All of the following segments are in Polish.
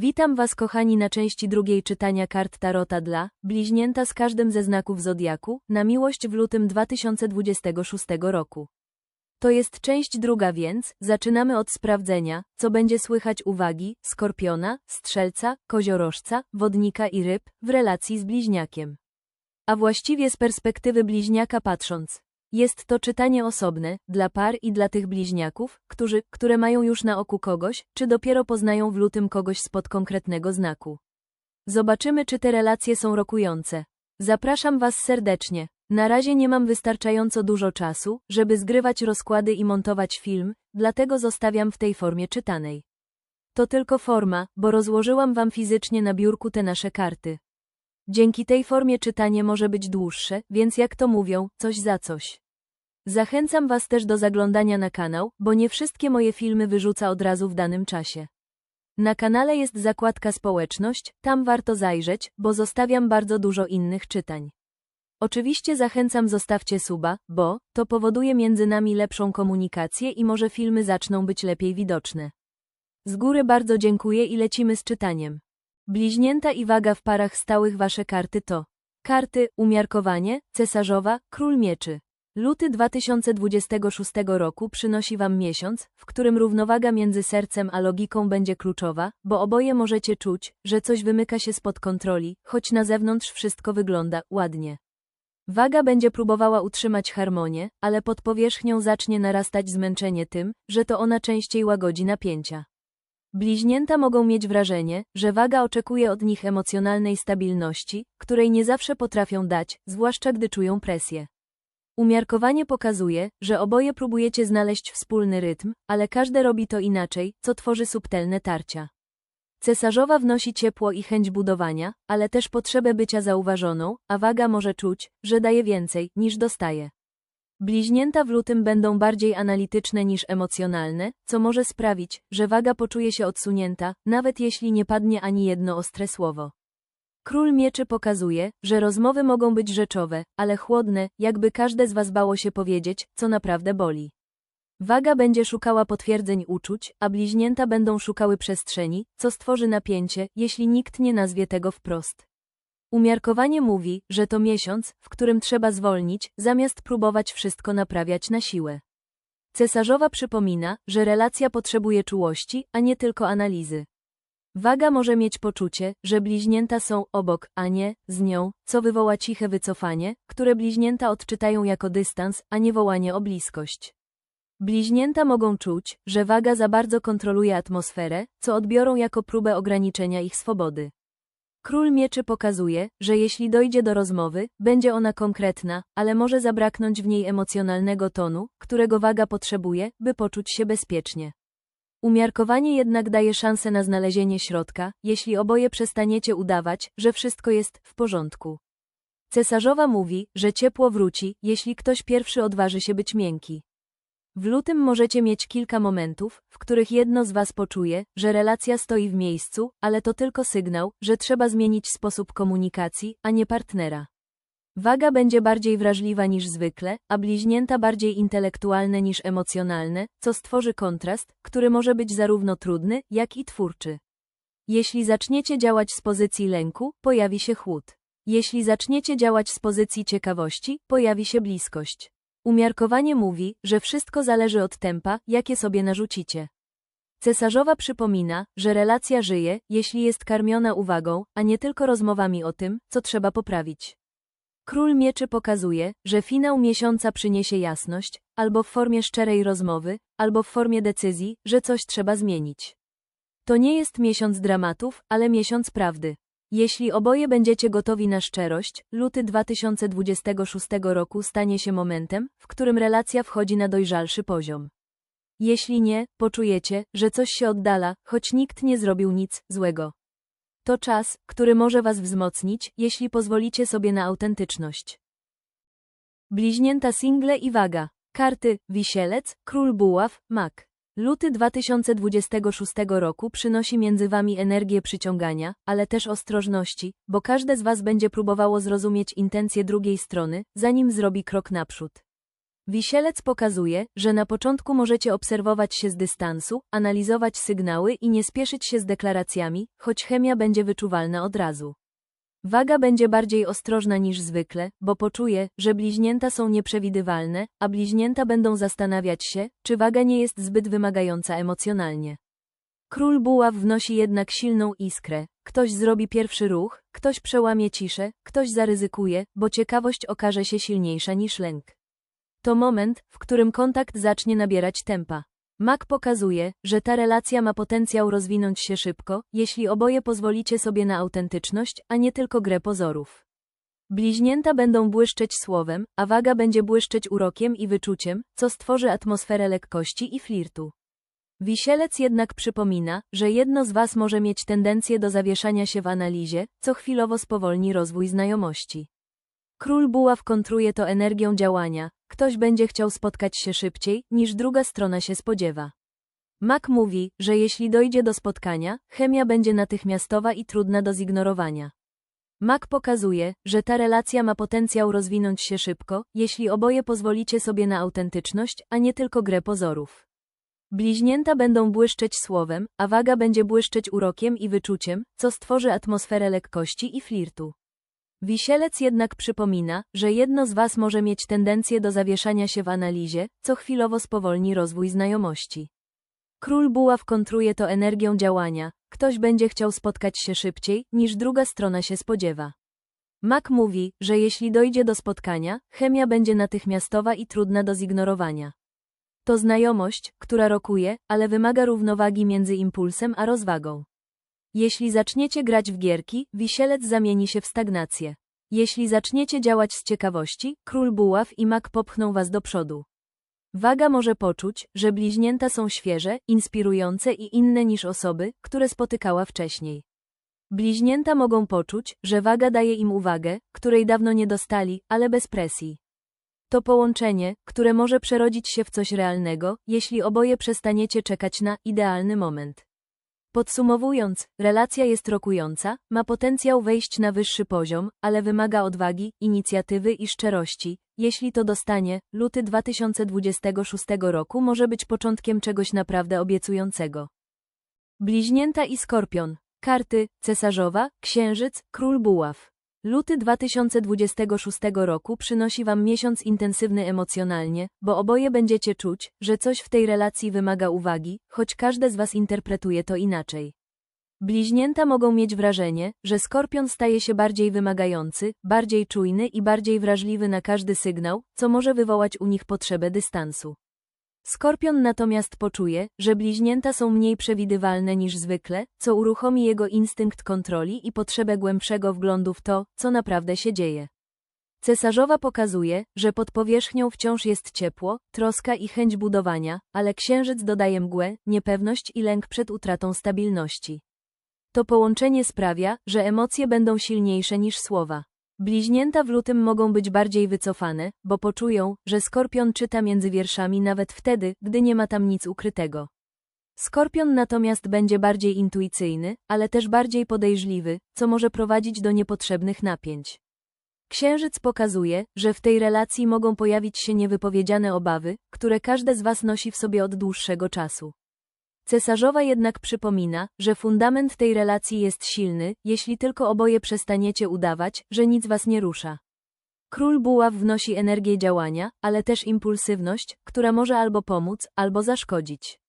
Witam Was kochani na części drugiej czytania kart Tarota dla bliźnięta z każdym ze znaków Zodiaku na miłość w lutym 2026 roku. To jest część druga więc, zaczynamy od sprawdzenia, co będzie słychać uwagi, skorpiona, strzelca, koziorożca, wodnika i ryb, w relacji z bliźniakiem. A właściwie z perspektywy bliźniaka patrząc. Jest to czytanie osobne, dla par i dla tych bliźniaków, którzy, które mają już na oku kogoś, czy dopiero poznają w lutym kogoś spod konkretnego znaku. Zobaczymy czy te relacje są rokujące. Zapraszam Was serdecznie. Na razie nie mam wystarczająco dużo czasu, żeby zgrywać rozkłady i montować film, dlatego zostawiam w tej formie czytanej. To tylko forma, bo rozłożyłam Wam fizycznie na biurku te nasze karty. Dzięki tej formie czytanie może być dłuższe, więc jak to mówią, coś za coś. Zachęcam Was też do zaglądania na kanał, bo nie wszystkie moje filmy wyrzuca od razu w danym czasie. Na kanale jest zakładka społeczność, tam warto zajrzeć, bo zostawiam bardzo dużo innych czytań. Oczywiście zachęcam zostawcie suba, bo to powoduje między nami lepszą komunikację i może filmy zaczną być lepiej widoczne. Z góry bardzo dziękuję i lecimy z czytaniem. Bliźnięta i waga w parach stałych wasze karty to karty, umiarkowanie, cesarzowa, król mieczy. Luty 2026 roku przynosi wam miesiąc, w którym równowaga między sercem a logiką będzie kluczowa, bo oboje możecie czuć, że coś wymyka się spod kontroli, choć na zewnątrz wszystko wygląda ładnie. Waga będzie próbowała utrzymać harmonię, ale pod powierzchnią zacznie narastać zmęczenie tym, że to ona częściej łagodzi napięcia. Bliźnięta mogą mieć wrażenie, że waga oczekuje od nich emocjonalnej stabilności, której nie zawsze potrafią dać, zwłaszcza gdy czują presję. Umiarkowanie pokazuje, że oboje próbujecie znaleźć wspólny rytm, ale każde robi to inaczej, co tworzy subtelne tarcia. Cesarzowa wnosi ciepło i chęć budowania, ale też potrzebę bycia zauważoną, a waga może czuć, że daje więcej, niż dostaje. Bliźnięta w lutym będą bardziej analityczne niż emocjonalne, co może sprawić, że waga poczuje się odsunięta, nawet jeśli nie padnie ani jedno ostre słowo. Król mieczy pokazuje, że rozmowy mogą być rzeczowe, ale chłodne, jakby każde z was bało się powiedzieć, co naprawdę boli. Waga będzie szukała potwierdzeń uczuć, a bliźnięta będą szukały przestrzeni, co stworzy napięcie, jeśli nikt nie nazwie tego wprost. Umiarkowanie mówi, że to miesiąc, w którym trzeba zwolnić, zamiast próbować wszystko naprawiać na siłę. Cesarzowa przypomina, że relacja potrzebuje czułości, a nie tylko analizy. Waga może mieć poczucie, że bliźnięta są obok, a nie z nią, co wywoła ciche wycofanie, które bliźnięta odczytają jako dystans, a nie wołanie o bliskość. Bliźnięta mogą czuć, że waga za bardzo kontroluje atmosferę, co odbiorą jako próbę ograniczenia ich swobody. Król mieczy pokazuje, że jeśli dojdzie do rozmowy, będzie ona konkretna, ale może zabraknąć w niej emocjonalnego tonu, którego waga potrzebuje, by poczuć się bezpiecznie. Umiarkowanie jednak daje szansę na znalezienie środka, jeśli oboje przestaniecie udawać, że wszystko jest w porządku. Cesarzowa mówi, że ciepło wróci, jeśli ktoś pierwszy odważy się być miękki. W lutym możecie mieć kilka momentów, w których jedno z Was poczuje, że relacja stoi w miejscu, ale to tylko sygnał, że trzeba zmienić sposób komunikacji, a nie partnera. Waga będzie bardziej wrażliwa niż zwykle, a bliźnięta bardziej intelektualne niż emocjonalne, co stworzy kontrast, który może być zarówno trudny, jak i twórczy. Jeśli zaczniecie działać z pozycji lęku, pojawi się chłód. Jeśli zaczniecie działać z pozycji ciekawości, pojawi się bliskość. Umiarkowanie mówi, że wszystko zależy od tempa, jakie sobie narzucicie. Cesarzowa przypomina, że relacja żyje, jeśli jest karmiona uwagą, a nie tylko rozmowami o tym, co trzeba poprawić. Król mieczy pokazuje, że finał miesiąca przyniesie jasność, albo w formie szczerej rozmowy, albo w formie decyzji, że coś trzeba zmienić. To nie jest miesiąc dramatów, ale miesiąc prawdy. Jeśli oboje będziecie gotowi na szczerość, luty 2026 roku stanie się momentem, w którym relacja wchodzi na dojrzalszy poziom. Jeśli nie, poczujecie, że coś się oddala, choć nikt nie zrobił nic złego. To czas, który może Was wzmocnić, jeśli pozwolicie sobie na autentyczność. Bliźnięta single i waga. Karty, wisielec, król buław, mak. Luty 2026 roku przynosi między Wami energię przyciągania, ale też ostrożności, bo każde z Was będzie próbowało zrozumieć intencje drugiej strony, zanim zrobi krok naprzód. Wisielec pokazuje, że na początku możecie obserwować się z dystansu, analizować sygnały i nie spieszyć się z deklaracjami, choć chemia będzie wyczuwalna od razu. Waga będzie bardziej ostrożna niż zwykle, bo poczuje, że bliźnięta są nieprzewidywalne, a bliźnięta będą zastanawiać się, czy waga nie jest zbyt wymagająca emocjonalnie. Król buław wnosi jednak silną iskrę. Ktoś zrobi pierwszy ruch, ktoś przełamie ciszę, ktoś zaryzykuje, bo ciekawość okaże się silniejsza niż lęk. To moment, w którym kontakt zacznie nabierać tempa. Mak pokazuje, że ta relacja ma potencjał rozwinąć się szybko, jeśli oboje pozwolicie sobie na autentyczność, a nie tylko grę pozorów. Bliźnięta będą błyszczeć słowem, a waga będzie błyszczeć urokiem i wyczuciem, co stworzy atmosferę lekkości i flirtu. Wisielec jednak przypomina, że jedno z was może mieć tendencję do zawieszania się w analizie, co chwilowo spowolni rozwój znajomości. Król buław kontruje to energią działania, ktoś będzie chciał spotkać się szybciej, niż druga strona się spodziewa. Mak mówi, że jeśli dojdzie do spotkania, chemia będzie natychmiastowa i trudna do zignorowania. Mak pokazuje, że ta relacja ma potencjał rozwinąć się szybko, jeśli oboje pozwolicie sobie na autentyczność, a nie tylko grę pozorów. Bliźnięta będą błyszczeć słowem, a waga będzie błyszczeć urokiem i wyczuciem, co stworzy atmosferę lekkości i flirtu. Wisielec jednak przypomina, że jedno z was może mieć tendencję do zawieszania się w analizie, co chwilowo spowolni rozwój znajomości. Król buław kontruje to energią działania, ktoś będzie chciał spotkać się szybciej, niż druga strona się spodziewa. Mak mówi, że jeśli dojdzie do spotkania, chemia będzie natychmiastowa i trudna do zignorowania. To znajomość, która rokuje, ale wymaga równowagi między impulsem a rozwagą. Jeśli zaczniecie grać w gierki, wisielec zamieni się w stagnację. Jeśli zaczniecie działać z ciekawości, król buław i mak popchną was do przodu. Waga może poczuć, że bliźnięta są świeże, inspirujące i inne niż osoby, które spotykała wcześniej. Bliźnięta mogą poczuć, że waga daje im uwagę, której dawno nie dostali, ale bez presji. To połączenie, które może przerodzić się w coś realnego, jeśli oboje przestaniecie czekać na idealny moment. Podsumowując, relacja jest rokująca, ma potencjał wejść na wyższy poziom, ale wymaga odwagi, inicjatywy i szczerości. Jeśli to dostanie, luty 2026 roku może być początkiem czegoś naprawdę obiecującego. Bliźnięta i Skorpion. Karty, cesarzowa, księżyc, król buław. Luty 2026 roku przynosi Wam miesiąc intensywny emocjonalnie, bo oboje będziecie czuć, że coś w tej relacji wymaga uwagi, choć każde z Was interpretuje to inaczej. Bliźnięta mogą mieć wrażenie, że skorpion staje się bardziej wymagający, bardziej czujny i bardziej wrażliwy na każdy sygnał, co może wywołać u nich potrzebę dystansu. Skorpion natomiast poczuje, że bliźnięta są mniej przewidywalne niż zwykle, co uruchomi jego instynkt kontroli i potrzebę głębszego wglądu w to, co naprawdę się dzieje. Cesarzowa pokazuje, że pod powierzchnią wciąż jest ciepło, troska i chęć budowania, ale księżyc dodaje mgłę, niepewność i lęk przed utratą stabilności. To połączenie sprawia, że emocje będą silniejsze niż słowa. Bliźnięta w lutym mogą być bardziej wycofane, bo poczują, że skorpion czyta między wierszami nawet wtedy, gdy nie ma tam nic ukrytego. Skorpion natomiast będzie bardziej intuicyjny, ale też bardziej podejrzliwy, co może prowadzić do niepotrzebnych napięć. Księżyc pokazuje, że w tej relacji mogą pojawić się niewypowiedziane obawy, które każde z Was nosi w sobie od dłuższego czasu. Cesarzowa jednak przypomina, że fundament tej relacji jest silny, jeśli tylko oboje przestaniecie udawać, że nic was nie rusza. Król buław wnosi energię działania, ale też impulsywność, która może albo pomóc, albo zaszkodzić.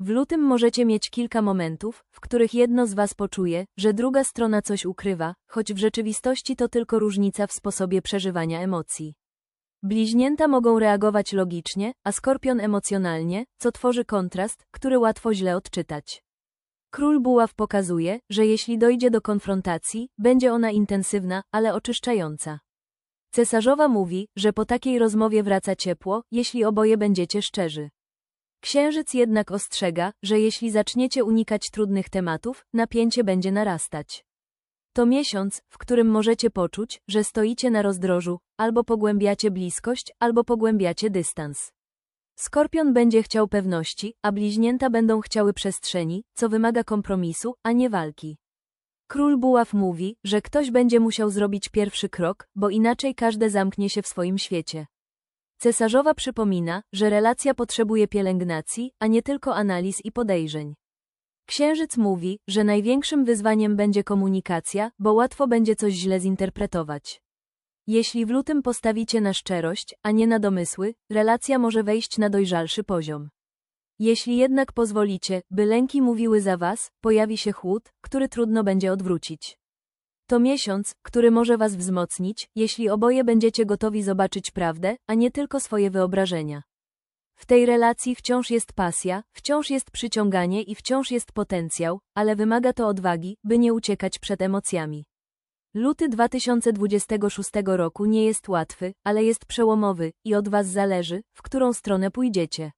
W lutym możecie mieć kilka momentów, w których jedno z was poczuje, że druga strona coś ukrywa, choć w rzeczywistości to tylko różnica w sposobie przeżywania emocji. Bliźnięta mogą reagować logicznie, a skorpion emocjonalnie, co tworzy kontrast, który łatwo źle odczytać. Król buław pokazuje, że jeśli dojdzie do konfrontacji, będzie ona intensywna, ale oczyszczająca. Cesarzowa mówi, że po takiej rozmowie wraca ciepło, jeśli oboje będziecie szczerzy. Księżyc jednak ostrzega, że jeśli zaczniecie unikać trudnych tematów, napięcie będzie narastać. To miesiąc, w którym możecie poczuć, że stoicie na rozdrożu, albo pogłębiacie bliskość, albo pogłębiacie dystans. Skorpion będzie chciał pewności, a bliźnięta będą chciały przestrzeni, co wymaga kompromisu, a nie walki. Król Buław mówi, że ktoś będzie musiał zrobić pierwszy krok, bo inaczej każde zamknie się w swoim świecie. Cesarzowa przypomina, że relacja potrzebuje pielęgnacji, a nie tylko analiz i podejrzeń. Księżyc mówi, że największym wyzwaniem będzie komunikacja, bo łatwo będzie coś źle zinterpretować. Jeśli w lutym postawicie na szczerość, a nie na domysły, relacja może wejść na dojrzalszy poziom. Jeśli jednak pozwolicie, by lęki mówiły za was, pojawi się chłód, który trudno będzie odwrócić. To miesiąc, który może was wzmocnić, jeśli oboje będziecie gotowi zobaczyć prawdę, a nie tylko swoje wyobrażenia. W tej relacji wciąż jest pasja, wciąż jest przyciąganie i wciąż jest potencjał, ale wymaga to odwagi, by nie uciekać przed emocjami. Luty 2026 roku nie jest łatwy, ale jest przełomowy i od was zależy, w którą stronę pójdziecie.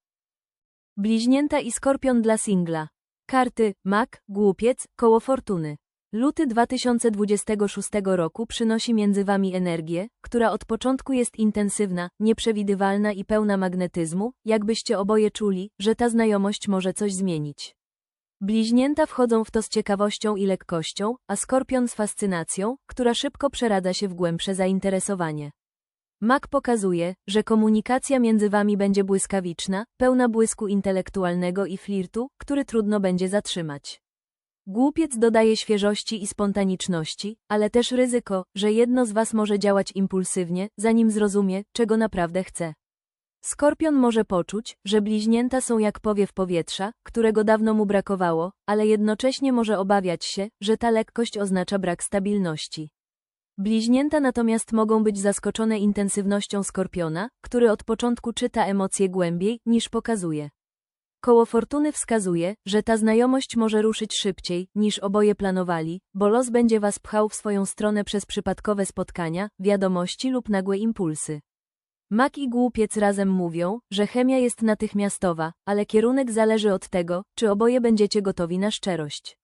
Bliźnięta i skorpion dla singla. Karty, mak, głupiec, koło fortuny. Luty 2026 roku przynosi między wami energię, która od początku jest intensywna, nieprzewidywalna i pełna magnetyzmu, jakbyście oboje czuli, że ta znajomość może coś zmienić. Bliźnięta wchodzą w to z ciekawością i lekkością, a skorpion z fascynacją, która szybko przeradza się w głębsze zainteresowanie. Mak pokazuje, że komunikacja między wami będzie błyskawiczna, pełna błysku intelektualnego i flirtu, który trudno będzie zatrzymać. Głupiec dodaje świeżości i spontaniczności, ale też ryzyko, że jedno z was może działać impulsywnie, zanim zrozumie, czego naprawdę chce. Skorpion może poczuć, że bliźnięta są jak powiew powietrza, którego dawno mu brakowało, ale jednocześnie może obawiać się, że ta lekkość oznacza brak stabilności. Bliźnięta natomiast mogą być zaskoczone intensywnością skorpiona, który od początku czyta emocje głębiej, niż pokazuje. Koło fortuny wskazuje, że ta znajomość może ruszyć szybciej, niż oboje planowali, bo los będzie was pchał w swoją stronę przez przypadkowe spotkania, wiadomości lub nagłe impulsy. Mak i głupiec razem mówią, że chemia jest natychmiastowa, ale kierunek zależy od tego, czy oboje będziecie gotowi na szczerość.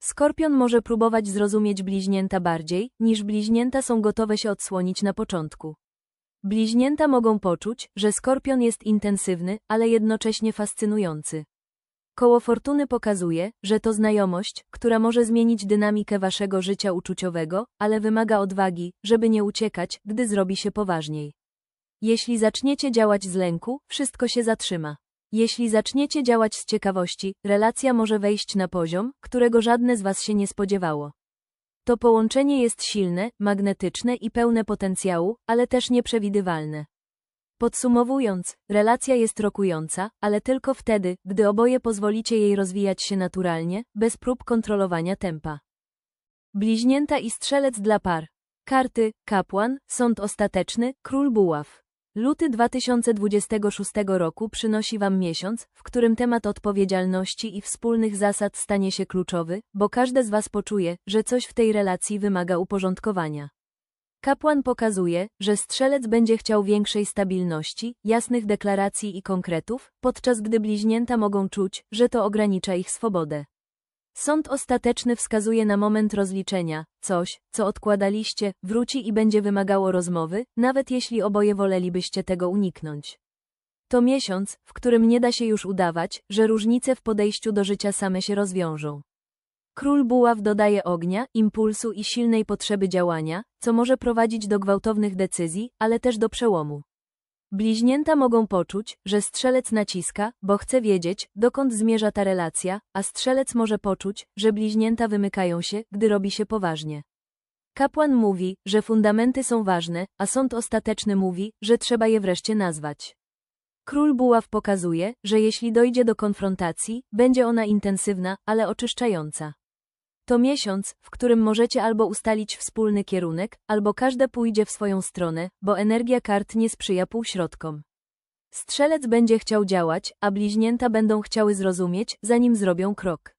Skorpion może próbować zrozumieć bliźnięta bardziej, niż bliźnięta są gotowe się odsłonić na początku. Bliźnięta mogą poczuć, że skorpion jest intensywny, ale jednocześnie fascynujący. Koło fortuny pokazuje, że to znajomość, która może zmienić dynamikę waszego życia uczuciowego, ale wymaga odwagi, żeby nie uciekać, gdy zrobi się poważniej. Jeśli zaczniecie działać z lęku, wszystko się zatrzyma. Jeśli zaczniecie działać z ciekawości, relacja może wejść na poziom, którego żadne z was się nie spodziewało. To połączenie jest silne, magnetyczne i pełne potencjału, ale też nieprzewidywalne. Podsumowując, relacja jest rokująca, ale tylko wtedy, gdy oboje pozwolicie jej rozwijać się naturalnie, bez prób kontrolowania tempa. Bliźnięta i strzelec dla par. Karty, kapłan, sąd ostateczny, król buław. Luty 2026 roku przynosi Wam miesiąc, w którym temat odpowiedzialności i wspólnych zasad stanie się kluczowy, bo każde z Was poczuje, że coś w tej relacji wymaga uporządkowania. Kapłan pokazuje, że strzelec będzie chciał większej stabilności, jasnych deklaracji i konkretów, podczas gdy bliźnięta mogą czuć, że to ogranicza ich swobodę. Sąd ostateczny wskazuje na moment rozliczenia, coś, co odkładaliście, wróci i będzie wymagało rozmowy, nawet jeśli oboje wolelibyście tego uniknąć. To miesiąc, w którym nie da się już udawać, że różnice w podejściu do życia same się rozwiążą. Król buław dodaje ognia, impulsu i silnej potrzeby działania, co może prowadzić do gwałtownych decyzji, ale też do przełomu. Bliźnięta mogą poczuć, że strzelec naciska, bo chce wiedzieć, dokąd zmierza ta relacja, a strzelec może poczuć, że bliźnięta wymykają się, gdy robi się poważnie. Kapłan mówi, że fundamenty są ważne, a sąd ostateczny mówi, że trzeba je wreszcie nazwać. Król buław pokazuje, że jeśli dojdzie do konfrontacji, będzie ona intensywna, ale oczyszczająca. To miesiąc, w którym możecie albo ustalić wspólny kierunek, albo każde pójdzie w swoją stronę, bo energia kart nie sprzyja półśrodkom. Strzelec będzie chciał działać, a bliźnięta będą chciały zrozumieć, zanim zrobią krok.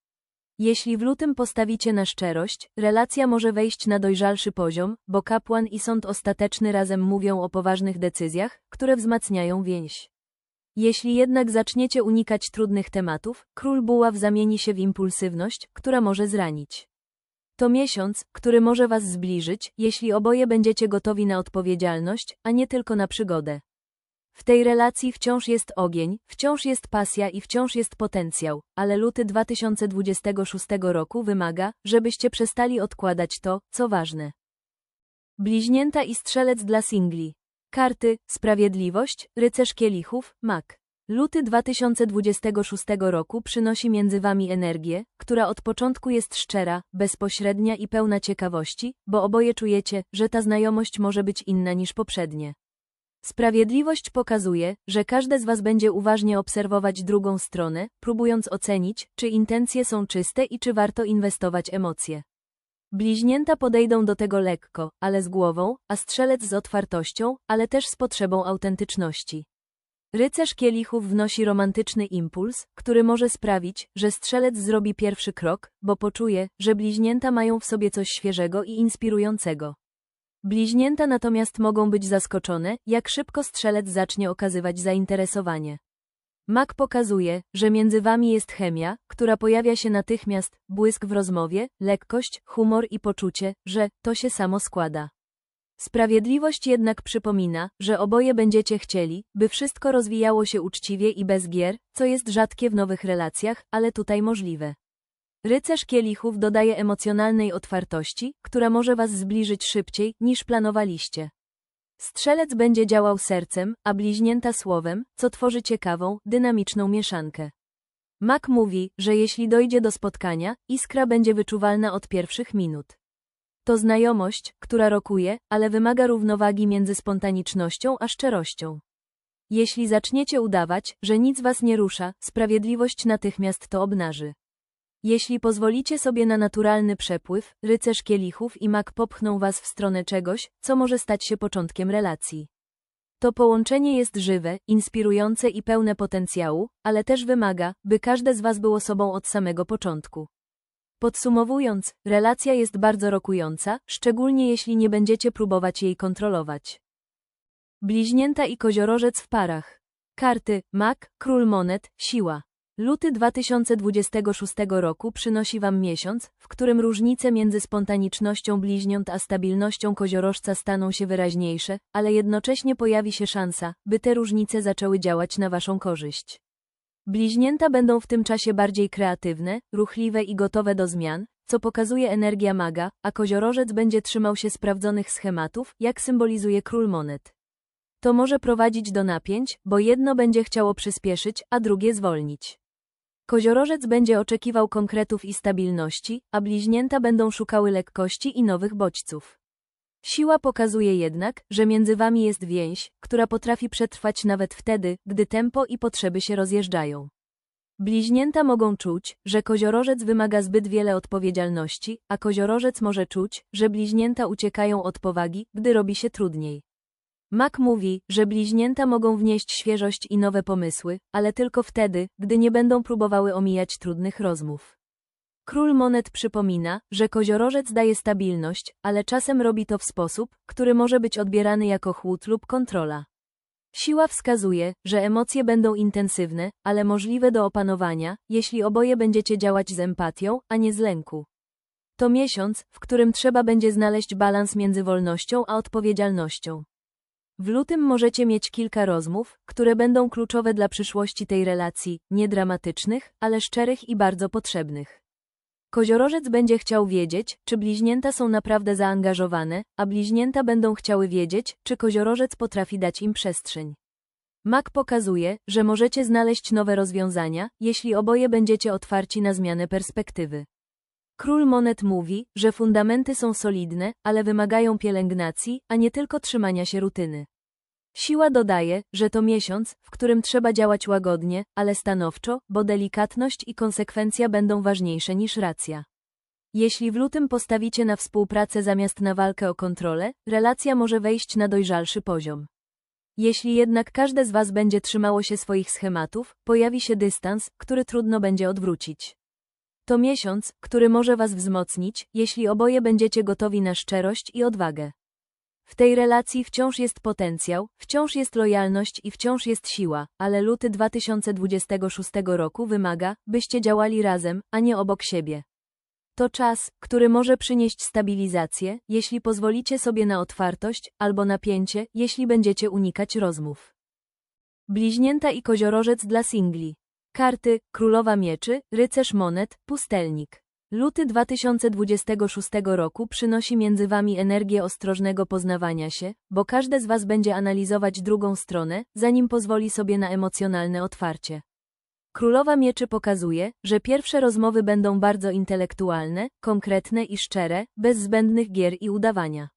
Jeśli w lutym postawicie na szczerość, relacja może wejść na dojrzalszy poziom, bo kapłan i sąd ostateczny razem mówią o poważnych decyzjach, które wzmacniają więź. Jeśli jednak zaczniecie unikać trudnych tematów, król buław zamieni się w impulsywność, która może zranić. To miesiąc, który może was zbliżyć, jeśli oboje będziecie gotowi na odpowiedzialność, a nie tylko na przygodę. W tej relacji wciąż jest ogień, wciąż jest pasja i wciąż jest potencjał, ale luty 2026 roku wymaga, żebyście przestali odkładać to, co ważne. Bliźnięta i strzelec dla singli. Karty, Sprawiedliwość, Rycerz Kielichów, Mak. Luty 2026 roku przynosi między wami energię, która od początku jest szczera, bezpośrednia i pełna ciekawości, bo oboje czujecie, że ta znajomość może być inna niż poprzednie. Sprawiedliwość pokazuje, że każde z was będzie uważnie obserwować drugą stronę, próbując ocenić, czy intencje są czyste i czy warto inwestować emocje. Bliźnięta podejdą do tego lekko, ale z głową, a strzelec z otwartością, ale też z potrzebą autentyczności. Rycerz kielichów wnosi romantyczny impuls, który może sprawić, że strzelec zrobi pierwszy krok, bo poczuje, że bliźnięta mają w sobie coś świeżego i inspirującego. Bliźnięta natomiast mogą być zaskoczone, jak szybko strzelec zacznie okazywać zainteresowanie. Mak pokazuje, że między wami jest chemia, która pojawia się natychmiast, błysk w rozmowie, lekkość, humor i poczucie, że to się samo składa. Sprawiedliwość jednak przypomina, że oboje będziecie chcieli, by wszystko rozwijało się uczciwie i bez gier, co jest rzadkie w nowych relacjach, ale tutaj możliwe. Rycerz kielichów dodaje emocjonalnej otwartości, która może was zbliżyć szybciej, niż planowaliście. Strzelec będzie działał sercem, a bliźnięta słowem, co tworzy ciekawą, dynamiczną mieszankę. Mak mówi, że jeśli dojdzie do spotkania, iskra będzie wyczuwalna od pierwszych minut. To znajomość, która rokuje, ale wymaga równowagi między spontanicznością a szczerością. Jeśli zaczniecie udawać, że nic was nie rusza, sprawiedliwość natychmiast to obnaży. Jeśli pozwolicie sobie na naturalny przepływ, rycerz kielichów i mak popchną was w stronę czegoś, co może stać się początkiem relacji. To połączenie jest żywe, inspirujące i pełne potencjału, ale też wymaga, by każde z was było sobą od samego początku. Podsumowując, relacja jest bardzo rokująca, szczególnie jeśli nie będziecie próbować jej kontrolować. Bliźnięta i koziorożec w parach. Karty, mak, król monet, siła. Luty 2026 roku przynosi Wam miesiąc, w którym różnice między spontanicznością bliźniąt a stabilnością koziorożca staną się wyraźniejsze, ale jednocześnie pojawi się szansa, by te różnice zaczęły działać na Waszą korzyść. Bliźnięta będą w tym czasie bardziej kreatywne, ruchliwe i gotowe do zmian, co pokazuje energia maga, a koziorożec będzie trzymał się sprawdzonych schematów, jak symbolizuje król monet. To może prowadzić do napięć, bo jedno będzie chciało przyspieszyć, a drugie zwolnić. Koziorożec będzie oczekiwał konkretów i stabilności, a bliźnięta będą szukały lekkości i nowych bodźców. Siła pokazuje jednak, że między wami jest więź, która potrafi przetrwać nawet wtedy, gdy tempo i potrzeby się rozjeżdżają. Bliźnięta mogą czuć, że koziorożec wymaga zbyt wiele odpowiedzialności, a koziorożec może czuć, że bliźnięta uciekają od powagi, gdy robi się trudniej. Mak mówi, że bliźnięta mogą wnieść świeżość i nowe pomysły, ale tylko wtedy, gdy nie będą próbowały omijać trudnych rozmów. Król Monet przypomina, że koziorożec daje stabilność, ale czasem robi to w sposób, który może być odbierany jako chłód lub kontrola. Siła wskazuje, że emocje będą intensywne, ale możliwe do opanowania, jeśli oboje będziecie działać z empatią, a nie z lęku. To miesiąc, w którym trzeba będzie znaleźć balans między wolnością a odpowiedzialnością. W lutym możecie mieć kilka rozmów, które będą kluczowe dla przyszłości tej relacji, nie dramatycznych, ale szczerych i bardzo potrzebnych. Koziorożec będzie chciał wiedzieć, czy bliźnięta są naprawdę zaangażowane, a bliźnięta będą chciały wiedzieć, czy koziorożec potrafi dać im przestrzeń. Mak pokazuje, że możecie znaleźć nowe rozwiązania, jeśli oboje będziecie otwarci na zmianę perspektywy. Król Monet mówi, że fundamenty są solidne, ale wymagają pielęgnacji, a nie tylko trzymania się rutyny. Siła dodaje, że to miesiąc, w którym trzeba działać łagodnie, ale stanowczo, bo delikatność i konsekwencja będą ważniejsze niż racja. Jeśli w lutym postawicie na współpracę zamiast na walkę o kontrolę, relacja może wejść na dojrzalszy poziom. Jeśli jednak każde z Was będzie trzymało się swoich schematów, pojawi się dystans, który trudno będzie odwrócić. To miesiąc, który może Was wzmocnić, jeśli oboje będziecie gotowi na szczerość i odwagę. W tej relacji wciąż jest potencjał, wciąż jest lojalność i wciąż jest siła, ale luty 2026 roku wymaga, byście działali razem, a nie obok siebie. To czas, który może przynieść stabilizację, jeśli pozwolicie sobie na otwartość, albo napięcie, jeśli będziecie unikać rozmów. Bliźnięta i koziorożec dla singli. Karty, królowa mieczy, rycerz monet, pustelnik. Luty 2026 roku przynosi między wami energię ostrożnego poznawania się, bo każde z was będzie analizować drugą stronę, zanim pozwoli sobie na emocjonalne otwarcie. Królowa Mieczy pokazuje, że pierwsze rozmowy będą bardzo intelektualne, konkretne i szczere, bez zbędnych gier i udawania.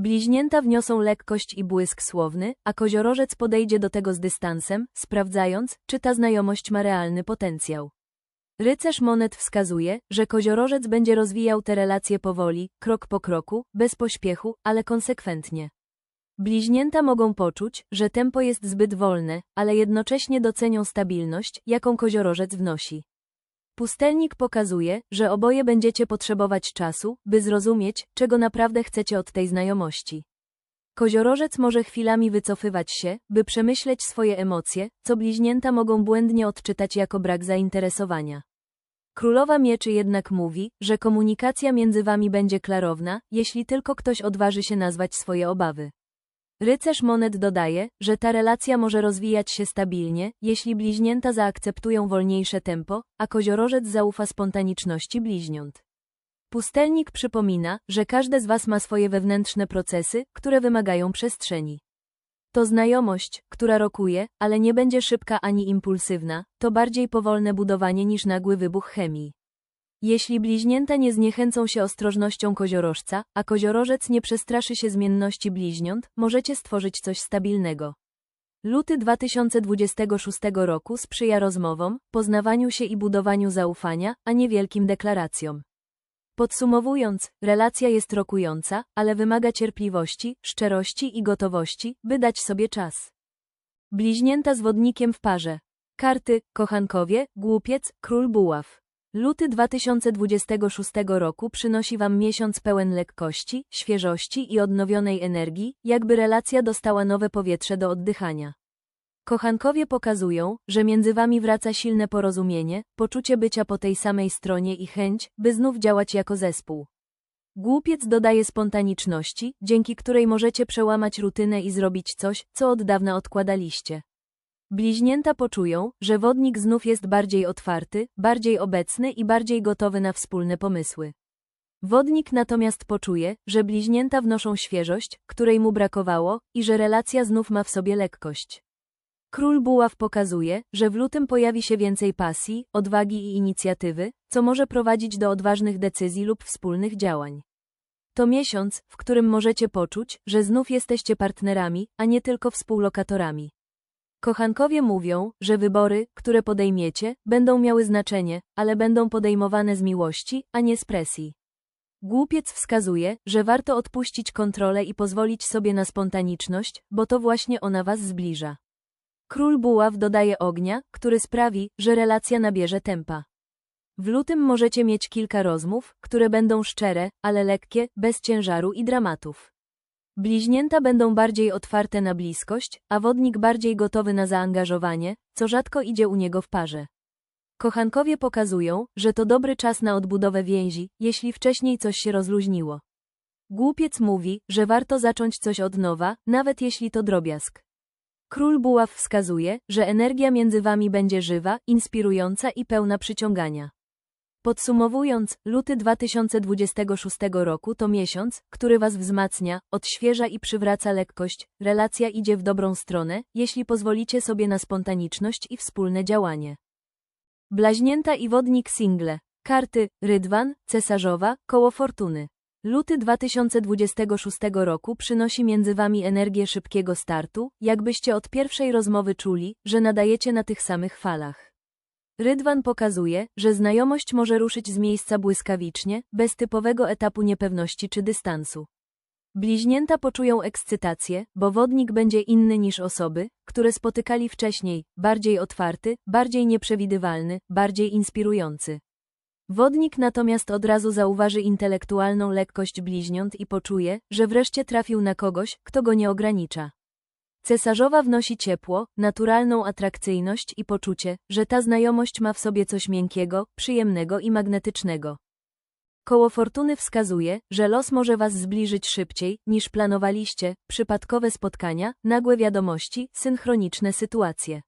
Bliźnięta wniosą lekkość i błysk słowny, a koziorożec podejdzie do tego z dystansem, sprawdzając, czy ta znajomość ma realny potencjał. Rycerz monet wskazuje, że koziorożec będzie rozwijał te relacje powoli, krok po kroku, bez pośpiechu, ale konsekwentnie. Bliźnięta mogą poczuć, że tempo jest zbyt wolne, ale jednocześnie docenią stabilność, jaką koziorożec wnosi. Pustelnik pokazuje, że oboje będziecie potrzebować czasu, by zrozumieć, czego naprawdę chcecie od tej znajomości. Koziorożec może chwilami wycofywać się, by przemyśleć swoje emocje, co bliźnięta mogą błędnie odczytać jako brak zainteresowania. Królowa Mieczy jednak mówi, że komunikacja między wami będzie klarowna, jeśli tylko ktoś odważy się nazwać swoje obawy. Rycerz Monet dodaje, że ta relacja może rozwijać się stabilnie, jeśli bliźnięta zaakceptują wolniejsze tempo, a koziorożec zaufa spontaniczności bliźniąt. Pustelnik przypomina, że każde z was ma swoje wewnętrzne procesy, które wymagają przestrzeni. To znajomość, która rokuje, ale nie będzie szybka ani impulsywna, to bardziej powolne budowanie niż nagły wybuch chemii. Jeśli bliźnięta nie zniechęcą się ostrożnością koziorożca, a koziorożec nie przestraszy się zmienności bliźniąt, możecie stworzyć coś stabilnego. Luty 2026 roku sprzyja rozmowom, poznawaniu się i budowaniu zaufania, a nie wielkim deklaracjom. Podsumowując, relacja jest rokująca, ale wymaga cierpliwości, szczerości i gotowości, by dać sobie czas. Bliźnięta z wodnikiem w parze. Karty, kochankowie, głupiec, król buław. Luty 2026 roku przynosi Wam miesiąc pełen lekkości, świeżości i odnowionej energii, jakby relacja dostała nowe powietrze do oddychania. Kochankowie pokazują, że między Wami wraca silne porozumienie, poczucie bycia po tej samej stronie i chęć, by znów działać jako zespół. Głupiec dodaje spontaniczności, dzięki której możecie przełamać rutynę i zrobić coś, co od dawna odkładaliście. Bliźnięta poczują, że wodnik znów jest bardziej otwarty, bardziej obecny i bardziej gotowy na wspólne pomysły. Wodnik natomiast poczuje, że bliźnięta wnoszą świeżość, której mu brakowało, i że relacja znów ma w sobie lekkość. Król Buław pokazuje, że w lutym pojawi się więcej pasji, odwagi i inicjatywy, co może prowadzić do odważnych decyzji lub wspólnych działań. To miesiąc, w którym możecie poczuć, że znów jesteście partnerami, a nie tylko współlokatorami. Kochankowie mówią, że wybory, które podejmiecie, będą miały znaczenie, ale będą podejmowane z miłości, a nie z presji. Głupiec wskazuje, że warto odpuścić kontrolę i pozwolić sobie na spontaniczność, bo to właśnie ona was zbliża. Król Buław dodaje ognia, który sprawi, że relacja nabierze tempa. W lutym możecie mieć kilka rozmów, które będą szczere, ale lekkie, bez ciężaru i dramatów. Bliźnięta będą bardziej otwarte na bliskość, a wodnik bardziej gotowy na zaangażowanie, co rzadko idzie u niego w parze. Kochankowie pokazują, że to dobry czas na odbudowę więzi, jeśli wcześniej coś się rozluźniło. Głupiec mówi, że warto zacząć coś od nowa, nawet jeśli to drobiazg. Król Buław wskazuje, że energia między wami będzie żywa, inspirująca i pełna przyciągania. Podsumowując, luty 2026 roku to miesiąc, który Was wzmacnia, odświeża i przywraca lekkość, relacja idzie w dobrą stronę, jeśli pozwolicie sobie na spontaniczność i wspólne działanie. Blaźnięta i wodnik single. Karty, Rydwan, Cesarzowa, Koło Fortuny. Luty 2026 roku przynosi między Wami energię szybkiego startu, jakbyście od pierwszej rozmowy czuli, że nadajecie na tych samych falach. Rydwan pokazuje, że znajomość może ruszyć z miejsca błyskawicznie, bez typowego etapu niepewności czy dystansu. Bliźnięta poczują ekscytację, bo wodnik będzie inny niż osoby, które spotykali wcześniej, bardziej otwarty, bardziej nieprzewidywalny, bardziej inspirujący. Wodnik natomiast od razu zauważy intelektualną lekkość bliźniąt i poczuje, że wreszcie trafił na kogoś, kto go nie ogranicza. Cesarzowa wnosi ciepło, naturalną atrakcyjność i poczucie, że ta znajomość ma w sobie coś miękkiego, przyjemnego i magnetycznego. Koło fortuny wskazuje, że los może was zbliżyć szybciej, niż planowaliście, przypadkowe spotkania, nagłe wiadomości, synchroniczne sytuacje.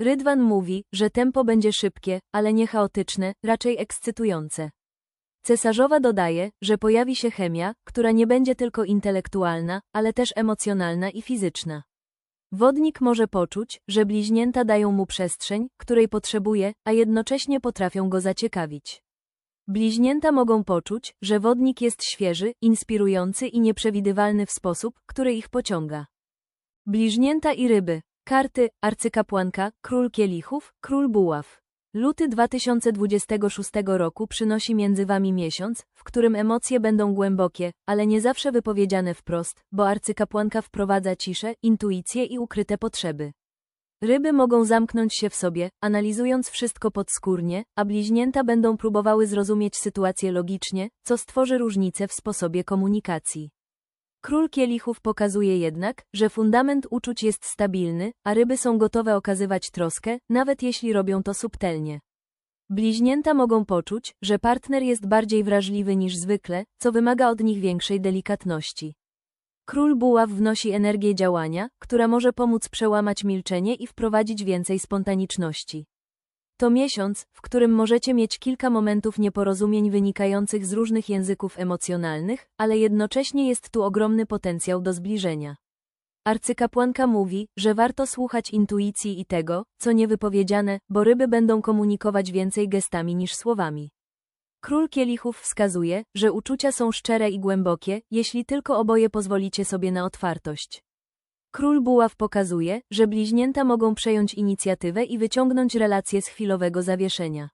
Rydwan mówi, że tempo będzie szybkie, ale nie chaotyczne, raczej ekscytujące. Cesarzowa dodaje, że pojawi się chemia, która nie będzie tylko intelektualna, ale też emocjonalna i fizyczna. Wodnik może poczuć, że bliźnięta dają mu przestrzeń, której potrzebuje, a jednocześnie potrafią go zaciekawić. Bliźnięta mogą poczuć, że wodnik jest świeży, inspirujący i nieprzewidywalny w sposób, który ich pociąga. Bliźnięta i ryby. Karty, arcykapłanka, król kielichów, król buław. Luty 2026 roku przynosi między wami miesiąc, w którym emocje będą głębokie, ale nie zawsze wypowiedziane wprost, bo arcykapłanka wprowadza ciszę, intuicję i ukryte potrzeby. Ryby mogą zamknąć się w sobie, analizując wszystko podskórnie, a bliźnięta będą próbowały zrozumieć sytuację logicznie, co stworzy różnicę w sposobie komunikacji. Król kielichów pokazuje jednak, że fundament uczuć jest stabilny, a ryby są gotowe okazywać troskę, nawet jeśli robią to subtelnie. Bliźnięta mogą poczuć, że partner jest bardziej wrażliwy niż zwykle, co wymaga od nich większej delikatności. Król buław wnosi energię działania, która może pomóc przełamać milczenie i wprowadzić więcej spontaniczności. To miesiąc, w którym możecie mieć kilka momentów nieporozumień wynikających z różnych języków emocjonalnych, ale jednocześnie jest tu ogromny potencjał do zbliżenia. Arcykapłanka mówi, że warto słuchać intuicji i tego, co niewypowiedziane, bo ryby będą komunikować więcej gestami niż słowami. Król kielichów wskazuje, że uczucia są szczere i głębokie, jeśli tylko oboje pozwolicie sobie na otwartość. Król buław pokazuje, że bliźnięta mogą przejąć inicjatywę i wyciągnąć relacje z chwilowego zawieszenia.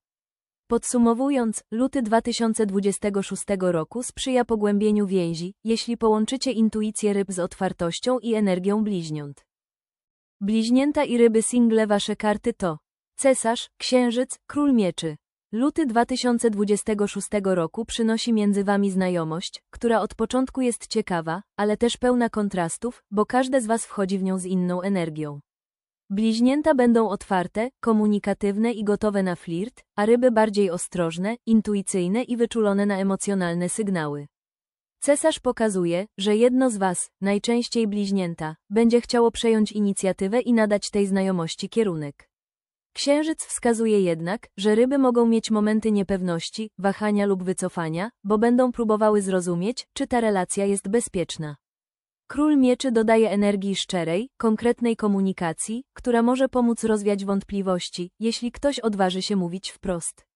Podsumowując, luty 2026 roku sprzyja pogłębieniu więzi, jeśli połączycie intuicję ryb z otwartością i energią bliźniąt. Bliźnięta i ryby single wasze karty to Cesarz, Księżyc, Król Mieczy. Luty 2026 roku przynosi między wami znajomość, która od początku jest ciekawa, ale też pełna kontrastów, bo każde z was wchodzi w nią z inną energią. Bliźnięta będą otwarte, komunikatywne i gotowe na flirt, a ryby bardziej ostrożne, intuicyjne i wyczulone na emocjonalne sygnały. Cesarz pokazuje, że jedno z was, najczęściej bliźnięta, będzie chciało przejąć inicjatywę i nadać tej znajomości kierunek. Księżyc wskazuje jednak, że ryby mogą mieć momenty niepewności, wahania lub wycofania, bo będą próbowały zrozumieć, czy ta relacja jest bezpieczna. Król mieczy dodaje energii szczerej, konkretnej komunikacji, która może pomóc rozwiać wątpliwości, jeśli ktoś odważy się mówić wprost.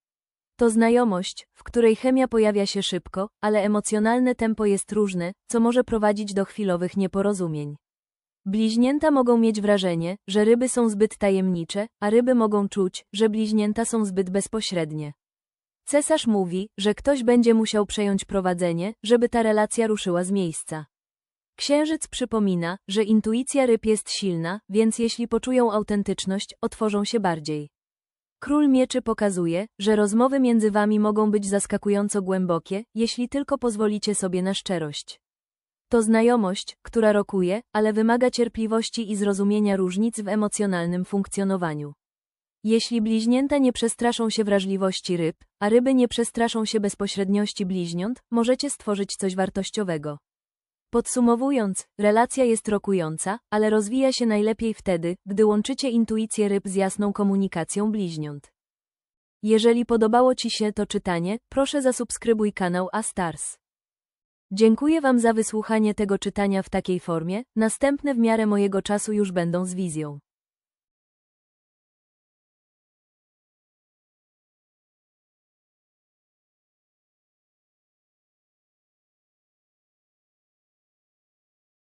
To znajomość, w której chemia pojawia się szybko, ale emocjonalne tempo jest różne, co może prowadzić do chwilowych nieporozumień. Bliźnięta mogą mieć wrażenie, że ryby są zbyt tajemnicze, a ryby mogą czuć, że bliźnięta są zbyt bezpośrednie. Cesarz mówi, że ktoś będzie musiał przejąć prowadzenie, żeby ta relacja ruszyła z miejsca. Księżyc przypomina, że intuicja ryb jest silna, więc jeśli poczują autentyczność, otworzą się bardziej. Król mieczy pokazuje, że rozmowy między wami mogą być zaskakująco głębokie, jeśli tylko pozwolicie sobie na szczerość. To znajomość, która rokuje, ale wymaga cierpliwości i zrozumienia różnic w emocjonalnym funkcjonowaniu. Jeśli bliźnięta nie przestraszą się wrażliwości ryb, a ryby nie przestraszą się bezpośredniości bliźniąt, możecie stworzyć coś wartościowego. Podsumowując, relacja jest rokująca, ale rozwija się najlepiej wtedy, gdy łączycie intuicję ryb z jasną komunikacją bliźniąt. Jeżeli podobało Ci się to czytanie, proszę zasubskrybuj kanał A Stars. Dziękuję Wam za wysłuchanie tego czytania w takiej formie, następne w miarę mojego czasu już będą z wizją.